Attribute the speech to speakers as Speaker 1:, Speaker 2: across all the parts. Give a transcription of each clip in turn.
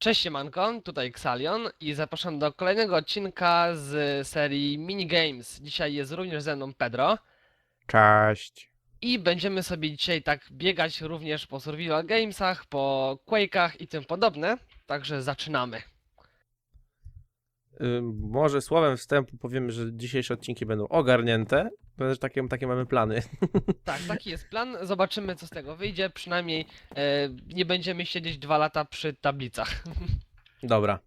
Speaker 1: Cześć siemanko, tutaj Xalion i zapraszam do kolejnego odcinka z serii Minigames. Dzisiaj jest również ze mną Pedro
Speaker 2: Cześć.
Speaker 1: i będziemy sobie dzisiaj tak biegać również po survival gamesach, po Quake'ach i tym podobne. Także zaczynamy.
Speaker 2: Może słowem wstępu powiemy, że dzisiejsze odcinki będą ogarnięte, takie, takie mamy plany.
Speaker 1: Tak, taki jest plan. Zobaczymy co z tego wyjdzie. Przynajmniej e, nie będziemy siedzieć dwa lata przy tablicach.
Speaker 2: Dobra.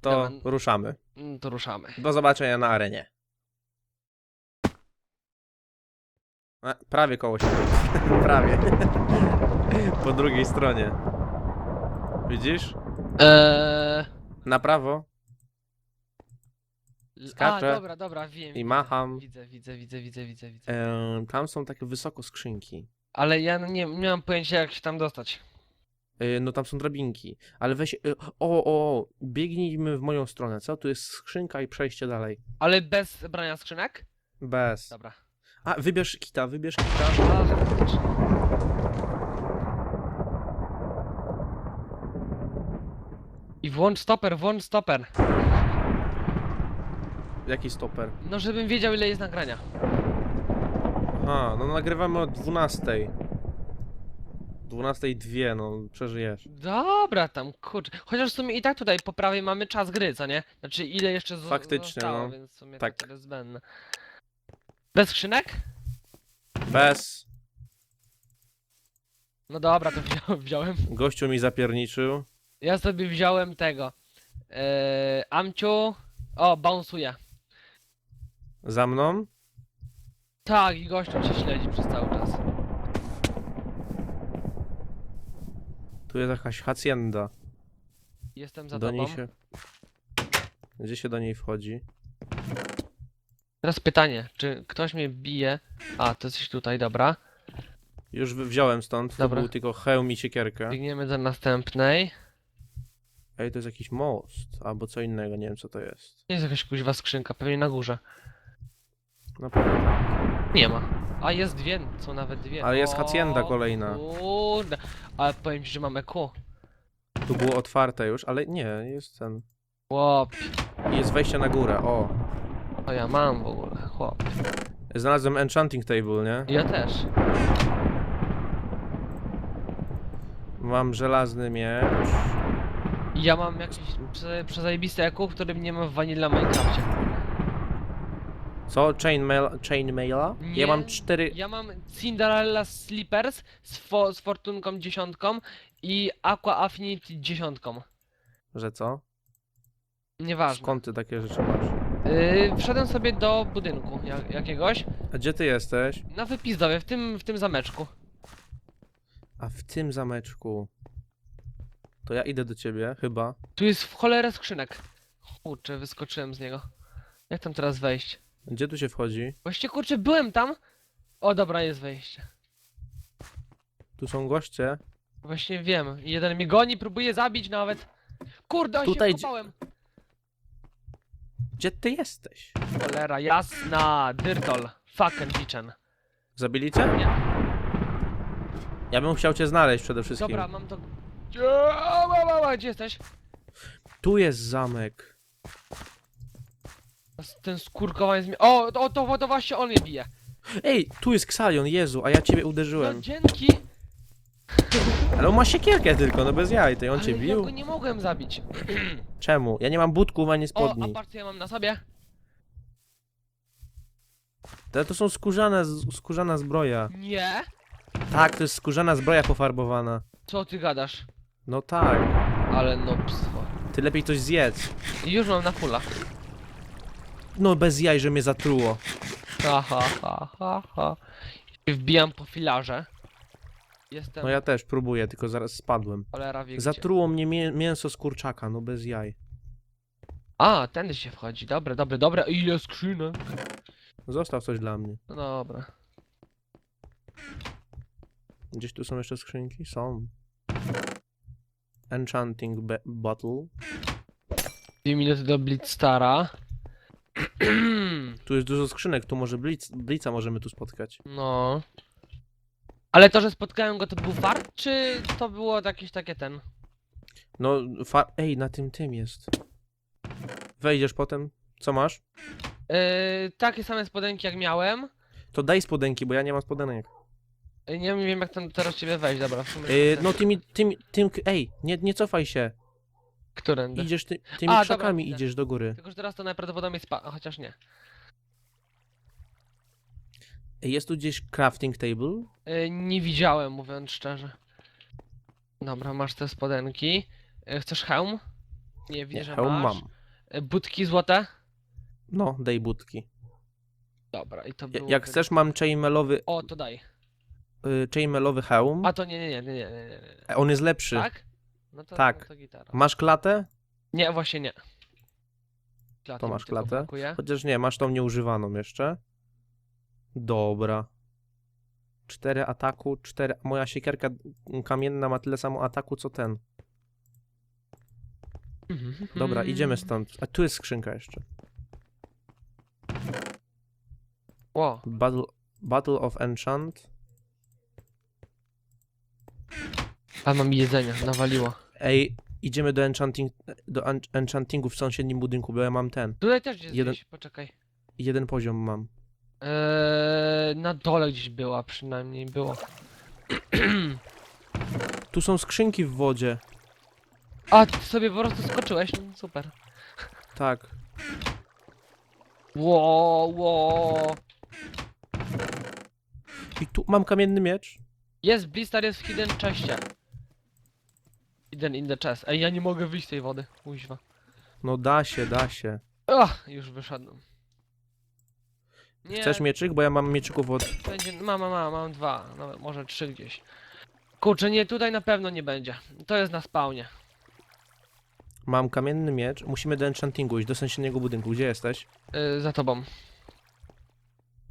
Speaker 2: To
Speaker 1: Dobra.
Speaker 2: ruszamy.
Speaker 1: Mm, to ruszamy.
Speaker 2: Do zobaczenia na arenie. E, prawie koło siebie. prawie. po drugiej stronie. Widzisz?
Speaker 1: Eee...
Speaker 2: Na prawo
Speaker 1: A,
Speaker 2: Skaczę
Speaker 1: dobra, dobra, wiem.
Speaker 2: i
Speaker 1: widzę,
Speaker 2: macham.
Speaker 1: Widzę, widzę, widzę, widzę, widzę, widzę.
Speaker 2: Ym, tam są takie wysoko skrzynki.
Speaker 1: Ale ja no nie, nie mam pojęcia jak się tam dostać.
Speaker 2: Y, No tam są drabinki, ale weź. y, O, o, o, biegnijmy w moją stronę, co? Tu jest skrzynka i przejście dalej.
Speaker 1: Ale bez brania skrzynek?
Speaker 2: Bez.
Speaker 1: Dobra.
Speaker 2: A, wybierz kita, wybierz kita.
Speaker 1: A, faktycznie. I włącz stoper, włącz stoper.
Speaker 2: Jaki stoper?
Speaker 1: No żebym wiedział ile jest nagrania.
Speaker 2: Aha, no nagrywamy o 12. 12.02, no przeżyjesz.
Speaker 1: Dobra tam, kurczę. Chociaż w sumie i tak tutaj po prawej mamy czas gry, co nie? Znaczy ile jeszcze zo-
Speaker 2: Faktycznie,
Speaker 1: zostało,
Speaker 2: no.
Speaker 1: więc w sumie
Speaker 2: Tak.
Speaker 1: tak to jest zbędne. Bez skrzynek?
Speaker 2: Bez.
Speaker 1: No dobra, to wziąłem. wziąłem.
Speaker 2: Gościu mi zapierniczył.
Speaker 1: Ja sobie wziąłem tego. Eee, Amciu. O, bounsuje.
Speaker 2: Za mną.
Speaker 1: Tak, i gościu cię śledzi przez cały czas.
Speaker 2: Tu jest jakaś hacienda.
Speaker 1: Jestem za
Speaker 2: Do
Speaker 1: tobą.
Speaker 2: niej się... Gdzie się do niej wchodzi?
Speaker 1: Teraz pytanie, czy ktoś mnie bije? A, to jesteś tutaj, dobra.
Speaker 2: Już wy- wziąłem stąd.
Speaker 1: Dobra.
Speaker 2: To był tylko hełm i siekierka.
Speaker 1: Biegniemy do następnej.
Speaker 2: Ej, to jest jakiś most. Albo co innego, nie wiem co to jest.
Speaker 1: Jest jakaś kuźwa skrzynka, pewnie na górze.
Speaker 2: No pewnie tak.
Speaker 1: Nie ma. A jest dwie, są nawet dwie.
Speaker 2: Ale jest hacienda kolejna.
Speaker 1: Kurde, ale powiem ci, że mamy ku.
Speaker 2: Tu było otwarte już, ale nie, jest ten.
Speaker 1: Chłop,
Speaker 2: I Jest wejście na górę, o.
Speaker 1: to ja mam w ogóle, chłop.
Speaker 2: Znalazłem enchanting table, nie?
Speaker 1: Ja też.
Speaker 2: Mam żelazny miecz.
Speaker 1: Ja mam jakiś prze, przezajebisty eku, którym nie ma w Vanilla Minecrafcie.
Speaker 2: Co? Chainmail, chainmaila?
Speaker 1: Nie.
Speaker 2: Ja mam cztery...
Speaker 1: Ja mam Cinderella Slippers z, fo, z fortunką dziesiątką i Aqua Affinity dziesiątką.
Speaker 2: Że co?
Speaker 1: Nieważne.
Speaker 2: Skąd ty takie rzeczy masz?
Speaker 1: Yy, wszedłem sobie do budynku jak, jakiegoś.
Speaker 2: A gdzie ty jesteś?
Speaker 1: Na wypizdowie, w tym, w tym zameczku.
Speaker 2: A w tym zameczku. To ja idę do ciebie, chyba.
Speaker 1: Tu jest w cholerę skrzynek. Kurczę, wyskoczyłem z niego. Jak tam teraz wejść?
Speaker 2: Gdzie tu się wchodzi?
Speaker 1: Właściwie kurczę, byłem tam. O dobra, jest wejście.
Speaker 2: Tu są goście.
Speaker 1: Właśnie wiem. Jeden mnie goni, próbuje zabić nawet. Kurde, on
Speaker 2: Tutaj
Speaker 1: się
Speaker 2: gdzie-
Speaker 1: wkopałem.
Speaker 2: Gdzie ty jesteś?
Speaker 1: Cholera, jasna. Dyrtol. Fucking kitchen.
Speaker 2: Zabili cię?
Speaker 1: Nie.
Speaker 2: Ja bym chciał cię znaleźć przede wszystkim.
Speaker 1: Dobra, mam to... Gdzie, gdzie jesteś?
Speaker 2: Tu jest zamek.
Speaker 1: Ten skurkowany jest mi... O, to, to, to właśnie on mnie bije.
Speaker 2: Ej, tu jest Xalion, Jezu, a ja ciebie
Speaker 1: No
Speaker 2: uderzyłem.
Speaker 1: dzięki.
Speaker 2: Ale on ma siekierkę tylko, no bez jaj, to on
Speaker 1: Ale
Speaker 2: cię
Speaker 1: ja
Speaker 2: bił?
Speaker 1: go nie mogłem zabić.
Speaker 2: Czemu? Ja nie mam budków ani
Speaker 1: O, a
Speaker 2: spodni.
Speaker 1: co ja mam na sobie.
Speaker 2: Te to są skórzane, z- skórzana zbroja.
Speaker 1: Nie.
Speaker 2: Tak, to jest skórzana zbroja pofarbowana.
Speaker 1: Co ty gadasz?
Speaker 2: No tak.
Speaker 1: Ale no pstwo.
Speaker 2: Ty lepiej coś zjedz.
Speaker 1: Już mam na fulla.
Speaker 2: No bez jaj, że mnie zatruło.
Speaker 1: Ha ha ha ha ha. Wbijam po filarze. Jestem
Speaker 2: No ja też próbuję, tylko zaraz spadłem.
Speaker 1: cholera wie gdzie.
Speaker 2: Zatruło mnie mię mięso z kurczaka, no bez jaj.
Speaker 1: A, tędy się wchodzi. Dobre, dobre, dobre. Ile skrzynek.
Speaker 2: Zostaw coś dla mnie.
Speaker 1: No dobra.
Speaker 2: Gdzieś tu są jeszcze skrzynki? Są. Enchanting be- bottle.
Speaker 1: Dwie minuty do Blitzstara.
Speaker 2: Tu jest dużo skrzynek, tu może blica możemy tu spotkać.
Speaker 1: No. Ale to, że spotkałem go, to był fart, czy to było jakieś takie ten?
Speaker 2: No, fa... Ej, na tym tym jest. Wejdziesz potem. Co masz?
Speaker 1: Yy, takie same spodenki jak miałem.
Speaker 2: To daj spodenki, bo ja nie mam spodenek.
Speaker 1: Yy, nie wiem jak tam teraz ciebie wejść, dobra. W sumie
Speaker 2: Yy, no tymi, tymi, tym, ej, nie, nie cofaj się.
Speaker 1: Którędy?
Speaker 2: Idziesz ty, tymi
Speaker 1: A, dobra,
Speaker 2: krzakami,
Speaker 1: widzę.
Speaker 2: idziesz do góry.
Speaker 1: Tylko, że teraz to najprawdopodobniej spa... a, chociaż nie.
Speaker 2: Jest tu gdzieś crafting table?
Speaker 1: Yy, nie widziałem, mówiąc szczerze. Dobra, masz te spodenki. Yy, chcesz hełm? Nie, widzę,
Speaker 2: Nie,
Speaker 1: że
Speaker 2: hełm
Speaker 1: masz.
Speaker 2: mam.
Speaker 1: Yy, budki złote?
Speaker 2: No, daj budki.
Speaker 1: Dobra, i to
Speaker 2: Ja-
Speaker 1: było...
Speaker 2: Jak chcesz, mam chainmailowy,
Speaker 1: O, to daj.
Speaker 2: y, chainmailowy hełm.
Speaker 1: A to nie, nie, nie, nie, nie, nie, nie.
Speaker 2: E, On jest lepszy.
Speaker 1: Tak? No to,
Speaker 2: Tak.
Speaker 1: No to gitara.
Speaker 2: Masz klatę?
Speaker 1: Nie, właśnie nie. Klaty
Speaker 2: To
Speaker 1: mi
Speaker 2: masz
Speaker 1: tylko
Speaker 2: klatę?
Speaker 1: brakuje.
Speaker 2: Chociaż nie, masz tą nieużywaną jeszcze. Dobra. Cztery ataku, cztery. Moja siekierka kamienna ma tyle samo ataku co ten. Dobra,
Speaker 1: Mhm.
Speaker 2: idziemy stąd. A tu jest skrzynka jeszcze.
Speaker 1: Ło,
Speaker 2: Battle, Battle of Enchant.
Speaker 1: ale mam jedzenia, nawaliło.
Speaker 2: Ej, idziemy do enchanting, do en- enchantingu w sąsiednim budynku, bo ja mam ten.
Speaker 1: Tutaj też jest
Speaker 2: Jeden-
Speaker 1: gdzieś, poczekaj.
Speaker 2: Jeden poziom mam.
Speaker 1: Eee, na dole gdzieś była, przynajmniej było.
Speaker 2: Tu są skrzynki w wodzie.
Speaker 1: A, ty sobie po prostu skoczyłeś? No, super.
Speaker 2: Tak.
Speaker 1: Ło, ło.
Speaker 2: I tu mam kamienny miecz.
Speaker 1: Jest, Blister jest w hidden chestie. Hidden in the chest. Ej, ja nie mogę wyjść z tej wody. Kuźwa.
Speaker 2: No da się, da się.
Speaker 1: Ach, już wyszedłem. Nie,
Speaker 2: Chcesz mieczyk? Bo ja mam mieczyków od...
Speaker 1: Będzie, mam, mam, mam, mam dwa, nawet może trzy gdzieś. Kurczę, nie, tutaj na pewno nie będzie. To jest na spawnie.
Speaker 2: Mam kamienny miecz. Musimy do enchantingu iść, do sąsiedniego budynku. Gdzie jesteś?
Speaker 1: Yy, za tobą.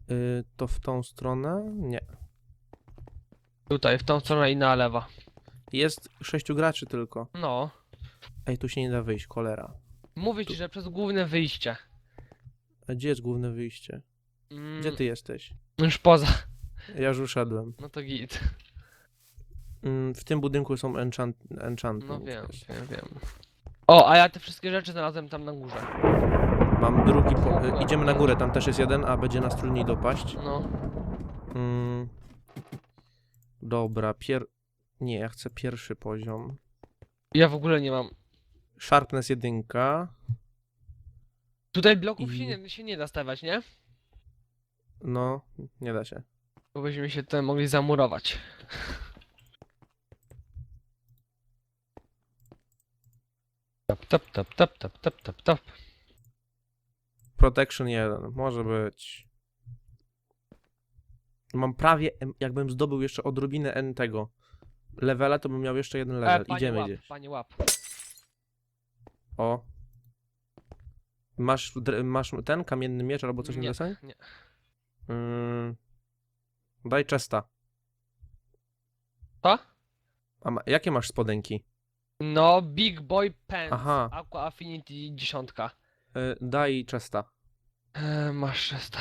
Speaker 2: Yy, to w tą stronę? Nie.
Speaker 1: Tutaj, w tą stronę i na lewa.
Speaker 2: Jest sześciu graczy tylko.
Speaker 1: No.
Speaker 2: Ej, tu się nie da wyjść, cholera.
Speaker 1: Mówię ci, że przez główne wyjście.
Speaker 2: A gdzie jest główne wyjście?
Speaker 1: Mm,
Speaker 2: Gdzie ty jesteś?
Speaker 1: Już poza.
Speaker 2: Ja już uszedłem.
Speaker 1: No to git.
Speaker 2: Mm, w tym budynku są enchant... enchanty.
Speaker 1: No wiem, wiem, wiem. O, a ja te wszystkie rzeczy znalazłem tam na górze.
Speaker 2: Mam drugi... Po... y, Idziemy na górę, tam też jest jeden, a będzie nas trudniej dopaść.
Speaker 1: No.
Speaker 2: Mm. Dobra, pier... Nie, ja chcę pierwszy poziom.
Speaker 1: Ja w ogóle nie mam.
Speaker 2: Sharpness jedynka.
Speaker 1: Tutaj bloków
Speaker 2: I-
Speaker 1: się, nie, się nie da stawiać, nie?
Speaker 2: No, nie da się.
Speaker 1: Bo byśmy się tutaj mogli zamurować. Tap, tap, tap, tap, tap, tap, tap, tap.
Speaker 2: Protection 1, może być. Mam prawie, em- jakbym zdobył jeszcze odrobinę N tego levela, to bym miał jeszcze jeden level.
Speaker 1: E, panie
Speaker 2: Idziemy
Speaker 1: łap, panie łap.
Speaker 2: O. Masz, masz ten kamienny miecz albo coś na
Speaker 1: Nie,
Speaker 2: deseń?
Speaker 1: nie.
Speaker 2: Mm. Daj czesta.
Speaker 1: Co?
Speaker 2: A ma, jakie masz spodenki?
Speaker 1: No, Big Boy Pants.
Speaker 2: Aha.
Speaker 1: Aqua Affinity dziesiątka.
Speaker 2: Y, daj czesta.
Speaker 1: E, masz szesta.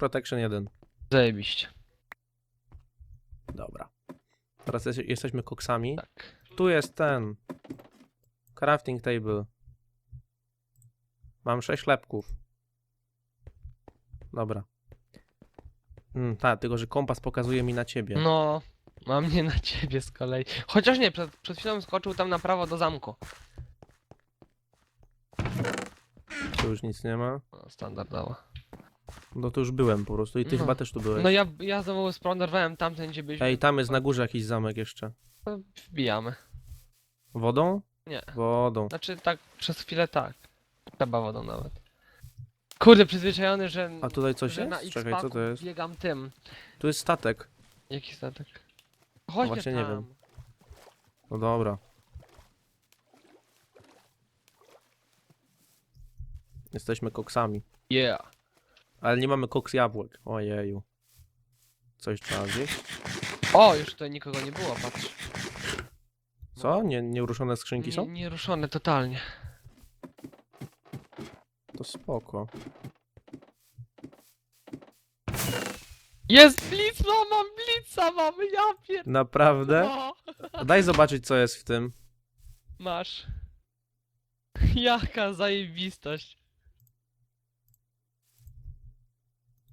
Speaker 2: Protection 1.
Speaker 1: Zajebiście.
Speaker 2: Dobra. Teraz jest, jesteśmy koksami.
Speaker 1: Tak.
Speaker 2: Tu jest ten. Crafting table. Mam 6 chlebków. Dobra. Mm, tak, tylko że kompas pokazuje mi na ciebie.
Speaker 1: No, mam nie na ciebie z kolei. Chociaż nie, przed, przed chwilą skoczył tam na prawo do zamku.
Speaker 2: Tu już nic nie ma.
Speaker 1: No, standardowo.
Speaker 2: No to już byłem po prostu i ty
Speaker 1: No.
Speaker 2: chyba też tu byłeś.
Speaker 1: No ja, ja znowu splądrowałem tamten, gdzie byliśmy.
Speaker 2: Ej, tam jest na górze jakiś zamek jeszcze.
Speaker 1: to Wbijamy.
Speaker 2: Wodą?
Speaker 1: Nie.
Speaker 2: Wodą.
Speaker 1: Znaczy tak, przez chwilę tak. Trzeba wodą nawet. Kurde, przyzwyczajony, że,
Speaker 2: A tutaj coś
Speaker 1: że na
Speaker 2: jest? Czekaj, co to jest?
Speaker 1: biegam tym.
Speaker 2: Tu jest statek.
Speaker 1: Jaki statek? Chodźmy
Speaker 2: właśnie
Speaker 1: tam.
Speaker 2: nie wiem. No dobra. Jesteśmy koksami.
Speaker 1: Yeah.
Speaker 2: Ale nie mamy koks jabłek. Ojeju. Coś trzeba zjeść.
Speaker 1: O, już tutaj nikogo nie było, patrz.
Speaker 2: Co? Nie, nieuruszone skrzynki
Speaker 1: Nie,
Speaker 2: są?
Speaker 1: nieruszone totalnie.
Speaker 2: To spoko.
Speaker 1: Jest blitz, no mam blitza, mam, ja pier...
Speaker 2: Naprawdę?
Speaker 1: No.
Speaker 2: Daj zobaczyć, co jest w tym.
Speaker 1: Masz. Jaka zajebistość.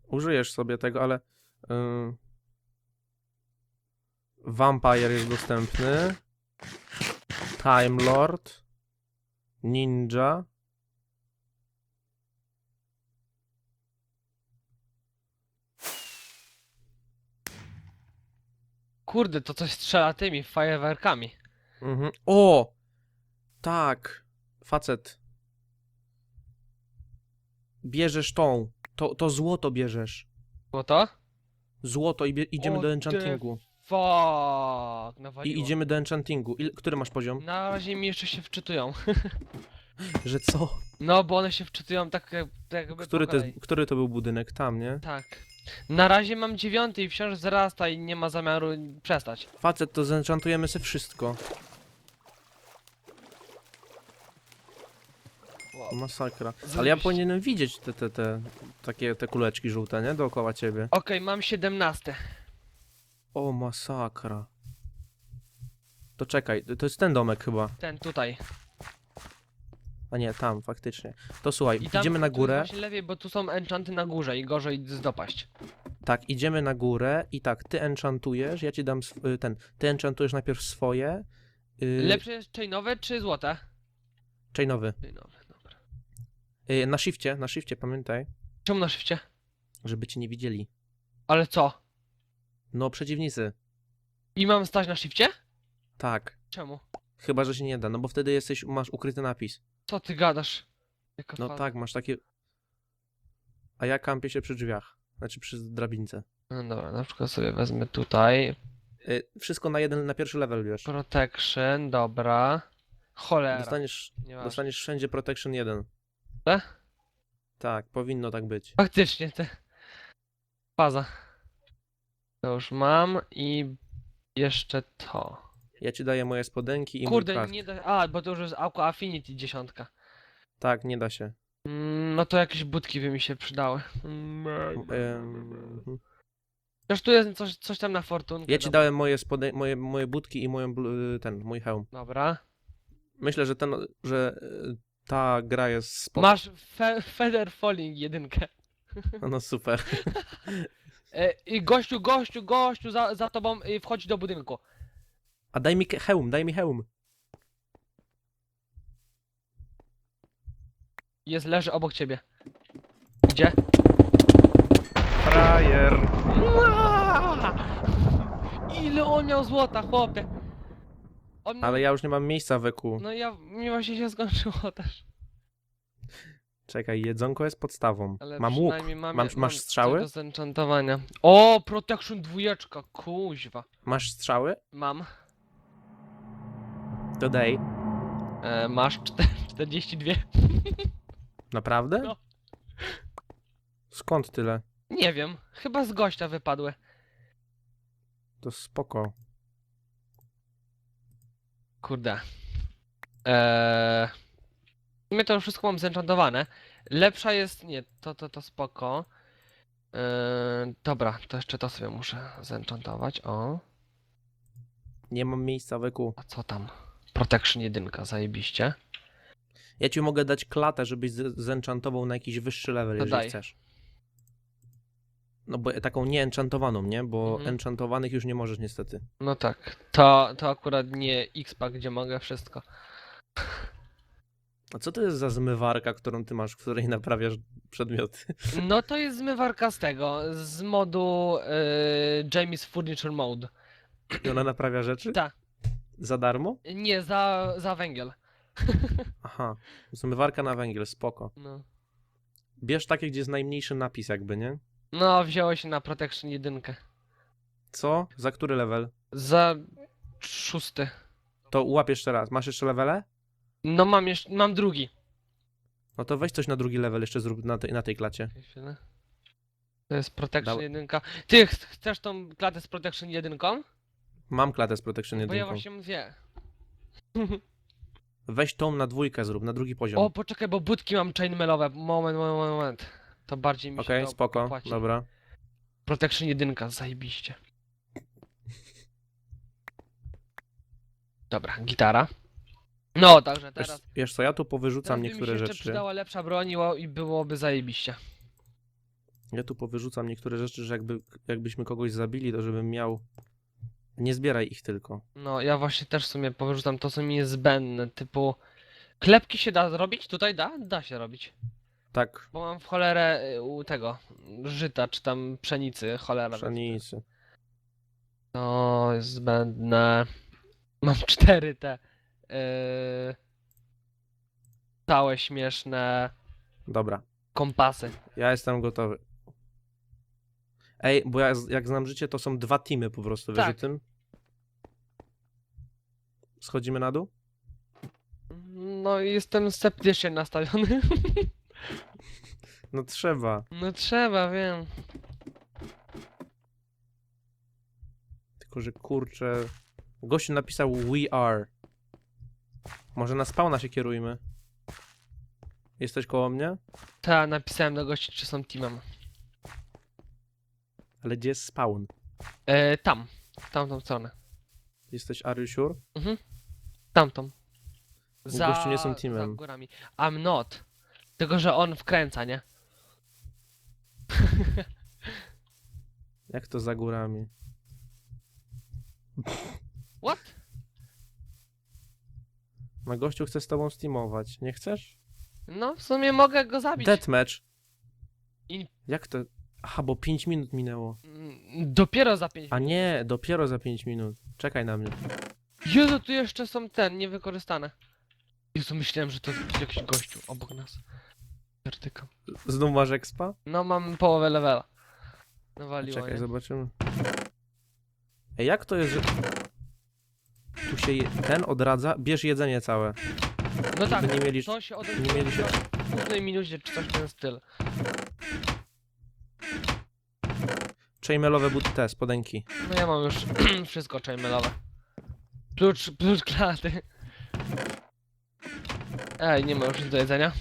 Speaker 2: Użyjesz sobie tego, ale... Yy... Vampire jest dostępny. Time Lord. Ninja.
Speaker 1: Kurde, to coś strzela tymi fajerwerkami.
Speaker 2: Mhm. O! Tak. Facet. Bierzesz tą. To, to złoto bierzesz.
Speaker 1: Było to?
Speaker 2: Złoto i bie, idziemy
Speaker 1: O
Speaker 2: do enchantingu.
Speaker 1: Fuck,
Speaker 2: I idziemy do enchantingu. Il, który masz poziom?
Speaker 1: Na razie mi jeszcze się wczytują.
Speaker 2: Że co?
Speaker 1: No, bo one się wczytują tak, jak- tak jakby
Speaker 2: Który
Speaker 1: po
Speaker 2: to,
Speaker 1: kolei.
Speaker 2: jest, który to był budynek? Tam, nie?
Speaker 1: Tak. Na razie mam dziewiąty i wciąż wzrasta i nie ma zamiaru przestać.
Speaker 2: Facet, to zenchantujemy sobie wszystko. Masakra. Ale ja powinienem widzieć te, te, te, takie, te kuleczki żółte, nie? Dookoła ciebie.
Speaker 1: Okej, mam siedemnasty.
Speaker 2: O, masakra. To czekaj, to jest ten domek chyba.
Speaker 1: Ten tutaj.
Speaker 2: A nie, tam, faktycznie. To słuchaj,
Speaker 1: I tam
Speaker 2: idziemy na
Speaker 1: tu
Speaker 2: górę.
Speaker 1: właśnie lepiej, bo tu są enchanty na górze i gorzej zdopaść.
Speaker 2: Tak, idziemy na górę i tak, ty enchantujesz, ja ci dam sw- y, ten. Ty enchantujesz najpierw swoje. Yy,
Speaker 1: Lepsze jest chainowe czy złote?
Speaker 2: Chainowy.
Speaker 1: Chainowe.
Speaker 2: Yy, na shifcie, na shifcie, pamiętaj,
Speaker 1: Czemu na szybcie?
Speaker 2: żeby cię nie widzieli.
Speaker 1: Ale co?
Speaker 2: No, przeciwnicy.
Speaker 1: I mam stać na shifcie?
Speaker 2: Tak.
Speaker 1: Czemu?
Speaker 2: Chyba, że się nie da, no bo wtedy jesteś, masz ukryty napis.
Speaker 1: Co ty gadasz? Jaka
Speaker 2: No
Speaker 1: faza.
Speaker 2: tak, masz takie... A ja kampię się przy drzwiach. Znaczy przy drabince.
Speaker 1: No dobra, na przykład sobie wezmę tutaj.
Speaker 2: Y, wszystko na jeden, na pierwszy level wiesz.
Speaker 1: Protection, dobra. Cholera.
Speaker 2: Dostaniesz,
Speaker 1: nieważne.
Speaker 2: dostaniesz wszędzie Protection 1.
Speaker 1: Tak?
Speaker 2: Tak, powinno tak być.
Speaker 1: Faktycznie, te. Faza. To już mam i jeszcze to.
Speaker 2: Ja ci daję moje spodenki i mój
Speaker 1: Kurde, nie da. A, bo to już jest Aqua Affinity dziesiątka.
Speaker 2: Tak, nie da się.
Speaker 1: Mm, No to jakieś budki by mi się przydały. Też tu jest coś, coś tam na fortunkę.
Speaker 2: ja ci
Speaker 1: dobra.
Speaker 2: dałem moje, spode... moje, moje budki i moją, blu- ten, mój hełm.
Speaker 1: Dobra.
Speaker 2: Myślę, że ten, że y, ta gra jest spoko.
Speaker 1: Masz fe Feather Falling jedynkę.
Speaker 2: No super.
Speaker 1: E, I gościu, gościu, gościu za, za tobą y, wchodzi do budynku.
Speaker 2: A daj mi ke- hełm, daj mi hełm.
Speaker 1: Jest, leży obok ciebie. Gdzie?
Speaker 2: Frajer.
Speaker 1: Ile on miał złota, chłopie? On.
Speaker 2: Ale ja już nie mam miejsca weku.
Speaker 1: No ja, mi właśnie się skończyło też.
Speaker 2: Czekaj, jedzonko jest podstawą.
Speaker 1: Ale
Speaker 2: mam łuk.
Speaker 1: przynajmniej mam,
Speaker 2: Mam- masz
Speaker 1: mam
Speaker 2: strzały?
Speaker 1: Do zenchantowania. O, Protection dwójeczka, kuźwa.
Speaker 2: Masz strzały?
Speaker 1: Mam.
Speaker 2: To daj.
Speaker 1: E, masz czter- 42.
Speaker 2: Naprawdę?
Speaker 1: No.
Speaker 2: Skąd tyle?
Speaker 1: Nie wiem, chyba z gościa wypadły.
Speaker 2: To spoko.
Speaker 1: Kurde. Eee... W sumie to już wszystko mam zenchantowane. Lepsza jest... Nie, to, to, to spoko. Eee, dobra, to jeszcze to sobie muszę zenchantować. O,
Speaker 2: Nie mam miejsca weku.
Speaker 1: a co tam? Protection 1, zajebiście.
Speaker 2: Ja ci mogę dać klatę, żebyś zenchantował na jakiś wyższy level,
Speaker 1: To
Speaker 2: jeżeli
Speaker 1: daj.
Speaker 2: chcesz. No bo taką nieenchantowaną, nie? Bo
Speaker 1: Mhm.
Speaker 2: enchantowanych już nie możesz niestety.
Speaker 1: No tak, to, to akurat nie X-Pack, gdzie mogę wszystko.
Speaker 2: A co to jest za zmywarka, którą ty masz, w której naprawiasz przedmioty?
Speaker 1: No to jest zmywarka z tego, z modu yy, Jamie's Furniture Mode.
Speaker 2: I ona naprawia rzeczy?
Speaker 1: Tak.
Speaker 2: Za darmo?
Speaker 1: Nie, za, za węgiel.
Speaker 2: Aha. Zmywarka na węgiel, spoko.
Speaker 1: No.
Speaker 2: Bierz takie, gdzie jest najmniejszy napis jakby, nie?
Speaker 1: No, wzięło się na Protection 1.
Speaker 2: Co? Za który level?
Speaker 1: Za szósty.
Speaker 2: To łap jeszcze raz. Masz jeszcze levele?
Speaker 1: No mam jeszcze, mam drugi.
Speaker 2: No to weź coś na drugi level jeszcze zrób na tej, na tej klacie.
Speaker 1: Czekaj chwilę. To jest Protection
Speaker 2: Dawaj.
Speaker 1: 1. Ty ch chcesz tą klatę z Protection 1?
Speaker 2: Mam klatę z Protection
Speaker 1: Bo
Speaker 2: 1.
Speaker 1: ja właśnie mówię.
Speaker 2: Weź tą na dwójkę zrób, na drugi poziom.
Speaker 1: O, poczekaj, bo budki mam chainmailowe. Moment, moment, moment. To bardziej mi się
Speaker 2: Okej,
Speaker 1: to
Speaker 2: spoko,
Speaker 1: opłaci.
Speaker 2: dobra.
Speaker 1: Protection 1, zajebiście. Dobra, gitara. No, także
Speaker 2: Wiesz,
Speaker 1: teraz...
Speaker 2: wiesz co, ja tu powyrzucam
Speaker 1: teraz by mi się
Speaker 2: niektóre
Speaker 1: jeszcze
Speaker 2: rzeczy.
Speaker 1: przydała lepsza broń i i byłoby zajebiście.
Speaker 2: Ja tu powyrzucam niektóre rzeczy, że jakby, jakbyśmy kogoś zabili, to żebym miał... Nie zbieraj ich tylko.
Speaker 1: No, ja właśnie też w sumie powyrzucam to, co mi jest zbędne, typu... Klepki się da zrobić? Tutaj da? Da się robić.
Speaker 2: Tak,
Speaker 1: Bo mam w cholerę y, u tego, żyta, czy tam pszenicy, cholera.
Speaker 2: pszenicy.
Speaker 1: To jest zbędne. Mam cztery te. Yy, całe śmieszne
Speaker 2: Dobra,
Speaker 1: kompasy.
Speaker 2: ja jestem gotowy. Ej, bo ja, jak znam życie, to są dwa teamy po prostu,
Speaker 1: Tak.
Speaker 2: o tym? Schodzimy na dół?
Speaker 1: No i jestem sceptycznie nastawiony.
Speaker 2: No trzeba.
Speaker 1: No trzeba, wiem.
Speaker 2: Tylko, że kurczę... Gościu napisał we are. Może na spawna się kierujmy. Jesteś koło mnie?
Speaker 1: Ta, napisałem do gości, czy są teamem.
Speaker 2: Ale gdzie jest spawn?
Speaker 1: E, tam. W tamtą stronę.
Speaker 2: Jesteś are you sure?
Speaker 1: Tamtą.
Speaker 2: Bo goście nie są
Speaker 1: Za
Speaker 2: teamem.
Speaker 1: górami. I'm not. Tylko, że on wkręca, nie?
Speaker 2: Jak to za górami?
Speaker 1: What?
Speaker 2: No gościu chce z tobą steamować. Nie chcesz?
Speaker 1: No, w sumie mogę go zabić.
Speaker 2: Deathmatch.
Speaker 1: I-
Speaker 2: Jak to? Aha, bo 5 minut minęło.
Speaker 1: Mm, Dopiero za 5
Speaker 2: A nie, dopiero za 5 minut. Czekaj na mnie.
Speaker 1: Jezu, tu jeszcze są ten, niewykorzystane. Jezu, myślałem, że to jakiś gościu obok nas. Pierdykam.
Speaker 2: Znów masz expa?
Speaker 1: No, mam połowę levela. Nawaliło,
Speaker 2: Czekaj,
Speaker 1: nie?
Speaker 2: zobaczymy. Ej, jak to jest, że... Tu się je... ten odradza? Bierz jedzenie całe.
Speaker 1: No tak,
Speaker 2: nie mieli...
Speaker 1: to się
Speaker 2: nie
Speaker 1: odezwie
Speaker 2: mieli się-
Speaker 1: w późnej minucie, czy coś w ten styl.
Speaker 2: Chainmailowe but te, spodenki.
Speaker 1: No ja mam już wszystko chainmailowe. Klucz, klucz klaty. Ej, nie ma już nic do jedzenia.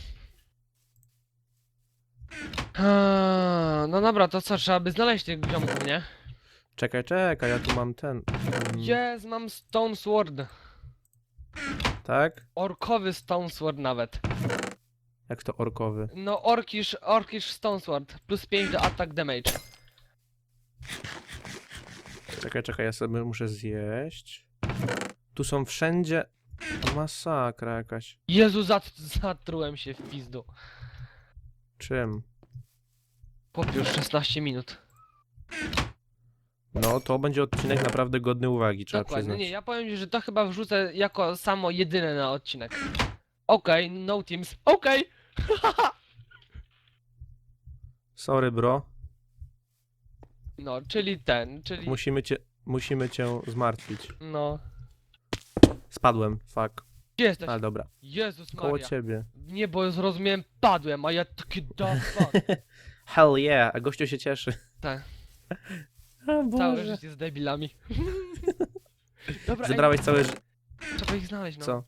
Speaker 1: Eee, No dobra, to co, trzeba by znaleźć tych ziomków, nie?
Speaker 2: Czekaj, czekaj, ja tu mam ten... mm,
Speaker 1: Jest, mam Stone Sword.
Speaker 2: Tak?
Speaker 1: Orkowy Stone Sword nawet.
Speaker 2: Jak to orkowy?
Speaker 1: No, orkish, orkish Stone Sword. Plus 5 do attack damage.
Speaker 2: Czekaj, czekaj, ja sobie muszę zjeść. Tu są wszędzie... Masakra jakaś.
Speaker 1: Jezu, zat zatrułem się w pizdu.
Speaker 2: Czym?
Speaker 1: Chłopie, już 16 minut.
Speaker 2: No, to będzie odcinek naprawdę godny uwagi, trzeba
Speaker 1: Dokładnie,
Speaker 2: przyznać.
Speaker 1: nie, ja powiem ci, że to chyba wrzucę jako samo jedyne na odcinek. Okej, no teams, okej!
Speaker 2: Sorry, bro.
Speaker 1: No, czyli ten, czyli...
Speaker 2: Musimy cię, musimy cię zmartwić.
Speaker 1: No.
Speaker 2: Spadłem, fuck.
Speaker 1: Gdzie jesteś?
Speaker 2: Ale dobra.
Speaker 1: Jezus
Speaker 2: Koło
Speaker 1: Maria.
Speaker 2: ciebie.
Speaker 1: Nie, bo zrozumiałem, padłem, a ja taki da fuck.
Speaker 2: Hell yeah, a gościu się cieszy.
Speaker 1: Tak.
Speaker 2: O
Speaker 1: Całe
Speaker 2: Boże.
Speaker 1: życie z debilami. Dobra,
Speaker 2: Zebrałeś całe ży-
Speaker 1: ej, trzeba ich znaleźć, no.
Speaker 2: Co?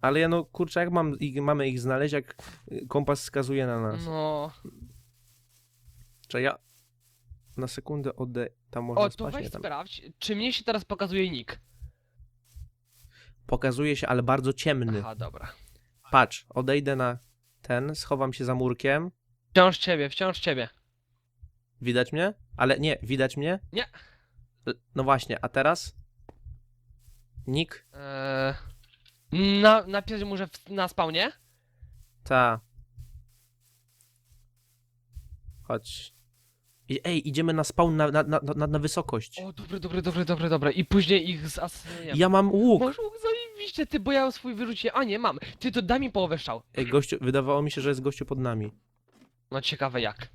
Speaker 2: Ale ja no, kurczę, jak mam, ich, mamy ich znaleźć, jak y, kompas wskazuje na nas?
Speaker 1: No.
Speaker 2: Czy ja na sekundę odejdę, tam można
Speaker 1: O, to
Speaker 2: spać?
Speaker 1: weź
Speaker 2: Nie, tam.
Speaker 1: sprawdź, czy mnie się teraz pokazuje nick.
Speaker 2: Pokazuje się, ale bardzo ciemny.
Speaker 1: Aha, dobra.
Speaker 2: Patrz, odejdę na ten, schowam się za murkiem.
Speaker 1: Wciąż ciebie, wciąż ciebie.
Speaker 2: Widać mnie? Ale nie, widać mnie?
Speaker 1: Nie.
Speaker 2: L- No właśnie, a teraz? Nick?
Speaker 1: Eee, na, napisać może w, na spawnie?
Speaker 2: Ta. Chodź. I, ej, idziemy na spawn na, na, na, na, na wysokość.
Speaker 1: O, dobre, dobre, dobre, dobre, dobre. I później ich zasasynujemy.
Speaker 2: Ja mam łuk.
Speaker 1: Masz łuk zajebiście, ty, bo ja swój wyrzuciłem. A nie, mam. Ty, to daj mi połowę strzał.
Speaker 2: Ej, gościu, wydawało mi się, że jest gościu pod nami.
Speaker 1: No ciekawe jak.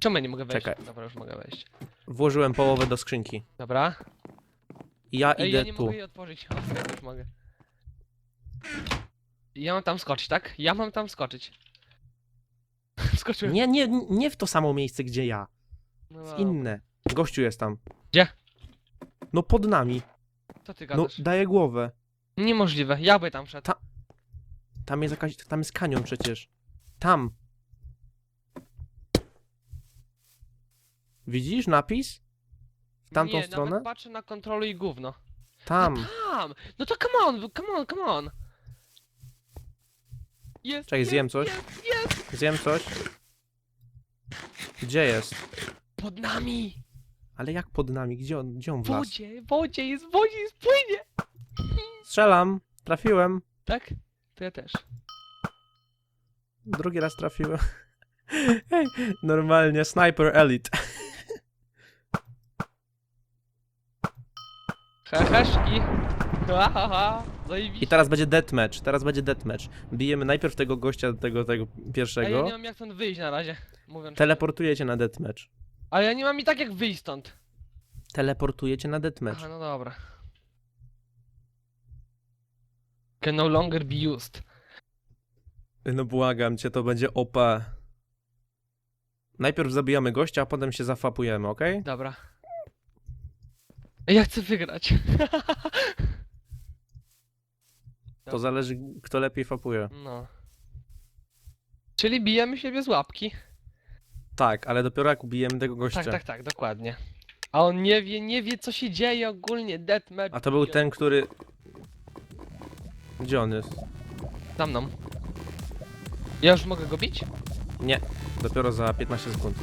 Speaker 1: Czemu ja nie mogę wejść?
Speaker 2: Czekaj.
Speaker 1: Dobra, już mogę wejść.
Speaker 2: Włożyłem połowę do skrzynki.
Speaker 1: Dobra.
Speaker 2: I ja
Speaker 1: Ej,
Speaker 2: idę
Speaker 1: ja nie
Speaker 2: tu.
Speaker 1: mogę jej otworzyć. Okej, już mogę. Ja mam tam skoczyć, tak? Ja mam tam skoczyć. Skoczyłem.
Speaker 2: Nie, nie, nie w to samo miejsce, gdzie ja.
Speaker 1: No,
Speaker 2: W inne. Gościu jest tam.
Speaker 1: Gdzie?
Speaker 2: No pod nami.
Speaker 1: Co ty
Speaker 2: No,
Speaker 1: gadasz?
Speaker 2: daję głowę.
Speaker 1: Niemożliwe, ja by tam szedł.
Speaker 2: Ta- Tam jest jakaś, tam jest kanion przecież. Tam. Widzisz napis? W tamtą
Speaker 1: nie,
Speaker 2: stronę?
Speaker 1: Nawet patrzę na kontrolu i gówno.
Speaker 2: Tam.
Speaker 1: Tam! No to come on, come on, come on! Jest,
Speaker 2: Czekaj,
Speaker 1: jest,
Speaker 2: zjem coś.
Speaker 1: Jest, jest!
Speaker 2: Zjem coś. Gdzie jest?
Speaker 1: Pod nami!
Speaker 2: Ale jak pod nami? Gdzie on, gdzie on
Speaker 1: W
Speaker 2: wlazł?
Speaker 1: wodzie, w wodzie, jest w wodzie, jest płynie!
Speaker 2: Strzelam. Trafiłem.
Speaker 1: Tak? To ja też.
Speaker 2: Drugi raz trafiłem. Hej, normalnie, sniper elite.
Speaker 1: Heheszki! Ha, ha, ha! Zajebiście.
Speaker 2: I teraz będzie deathmatch, teraz będzie deathmatch. Bijemy najpierw tego gościa, tego, tego
Speaker 1: ja
Speaker 2: pierwszego.
Speaker 1: nie mam jak stąd wyjść na razie, mówiąc.
Speaker 2: Teleportuję cię na deathmatch.
Speaker 1: Ale ja nie mam i tak jak wyjść stąd.
Speaker 2: Teleportuję cię na deathmatch.
Speaker 1: Aha, no dobra. Can no longer be used.
Speaker 2: No błagam cię, to będzie OP. Najpierw zabijamy gościa, a potem się zafapujemy, okej?
Speaker 1: Dobra. Ja chcę wygrać.
Speaker 2: To zależy, kto lepiej fapuje.
Speaker 1: No. Czyli bijemy siebie z łapki.
Speaker 2: Tak, ale dopiero jak ubijemy tego gościa.
Speaker 1: Tak, tak, tak, dokładnie. A on nie wie, nie wie co się dzieje ogólnie, deathmatch.
Speaker 2: A to był ten, który... Gdzie on jest?
Speaker 1: Za mną. Ja już mogę go bić?
Speaker 2: Nie, dopiero za 15 sekund.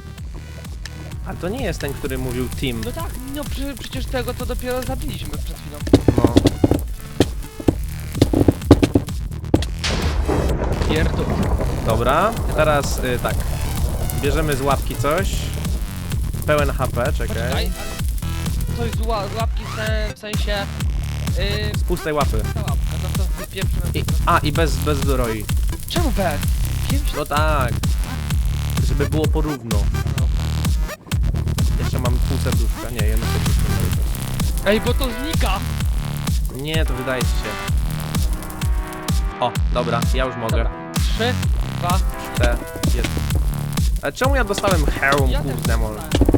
Speaker 2: A to nie jest ten, który mówił team.
Speaker 1: No tak, no przy, przecież tego to dopiero zabiliśmy przed chwilą.
Speaker 2: No.
Speaker 1: Pierdol.
Speaker 2: Dobra, teraz y, tak. Bierzemy z łapki coś. Pełen HP,
Speaker 1: Poczekaj,
Speaker 2: czekaj.
Speaker 1: ale coś z, ła, z łapki w, sen, w sensie... Yy,
Speaker 2: Z pustej łapy.
Speaker 1: ta łapka, no to.
Speaker 2: I, a, i bez, bez zbroi.
Speaker 1: Czemu bez? Wiem się...
Speaker 2: No tak. Żeby było porówno. Pół serduszka. Nie, jedno serduszko. cały czas.
Speaker 1: Ej, bo to znika!
Speaker 2: Nie, to wydaje ci się. O, dobra, ja już mogę.
Speaker 1: Dobra. Trzy, dwa,
Speaker 2: Te, jest. Ale czemu ja dostałem hełm,
Speaker 1: ja też
Speaker 2: kurde, mol?
Speaker 1: dostałem.